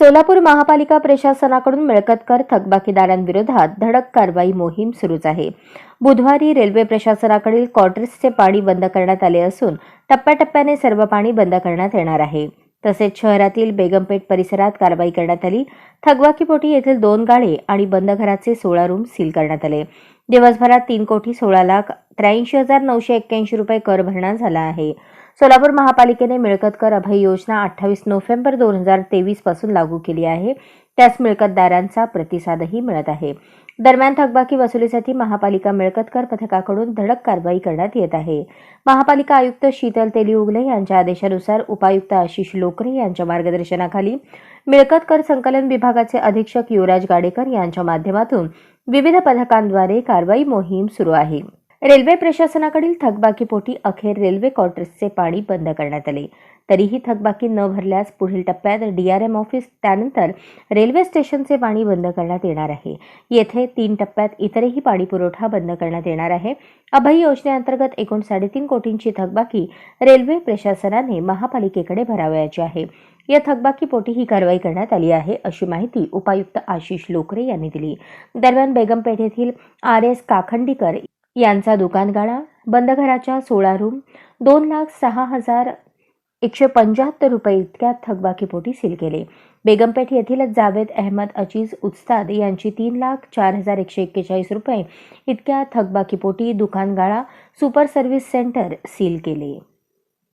सोलापूर महापालिका प्रशासनाकडून मिळकतकर थकबाकीदारांविरोधात धडक कारवाई मोहीम सुरूच आहे. बुधवारी रेल्वे प्रशासनाकडील क्वार्टर्सचे पाणी बंद करण्यात आले असून टप्प्याटप्प्याने सर्व पाणी बंद करण्यात येणार आहे. तसेच शहरातील बेगमपेठ परिसरात कारवाई करण्यात आली. थगवाकीपोटी येथील दोन गाळे आणि बंद घराचे सोळा रूम सील करण्यात आले. दिवसभरात तीन कोटी सोळा लाख त्र्याऐंशी हजार नऊशे एक्क्याऐंशी रुपये कर भरणा झाला आहे. सोलापूर महापालिकेने मिळकत कर अभय योजना अठ्ठावीस नोव्हेंबर दोन हजार तेवीसपासून लागू केली आहे. त्यास मिळकतदारांचा प्रतिसादही मिळत आहे. दरम्यान थकबाकी वसुलीसाठी महापालिका मिळकतकर पथकाकडून धडक कारवाई करण्यात येत आहे. महापालिका आयुक्त शीतल तेली उगले यांच्या आदेशानुसार उपायुक्त आशिष लोकरे यांच्या मार्गदर्शनाखाली मिळकत कर संकलन विभागाचे अधीक्षक युवराज गाडेकर यांच्या माध्यमातून विविध पथकांद्वारे कारवाई मोहीम सुरू आहे. रेल्वे प्रशासनाकडील थकबाकीपोटी अखेर रेल्वे क्वार्टर्सचे पाणी बंद करण्यात आले. तरीही थकबाकी न भरल्यास पुढील टप्प्यात डीआरएम ऑफिस त्यानंतर रेल्वे स्टेशनचे पाणी बंद करण्यात येणार आहे. येथे तीन टप्प्यात इतरही पाणी पुरवठा बंद करण्यात येणार आहे. अभय योजनेअंतर्गत एकूण साडेतीन कोटींची थकबाकी रेल्वे प्रशासनाने महापालिकेकडे भरावयाची आहे. या थकबाकीपोटी ही कारवाई करण्यात आली आहे अशी माहिती उपायुक्त आशिष लोकरे यांनी दिली. दरम्यान बेगमपेठ येथील आर एस काखंडीकर यांचा दुकानगाळा बंद घराच्या सोळा रूम दोन लाख सहा हजार एकशे पंच्याहत्तर रुपये इतक्या थकबाकीपोटी सील केले. बेगमपेठ येथील जावेद अहमद अजीज उस्ताद यांची तीन लाख चार हजार एकशे एक्केचाळीस रुपये इतक्या थकबाकीपोटी दुकानगाळा सुपर सर्व्हिस सेंटर सील केले.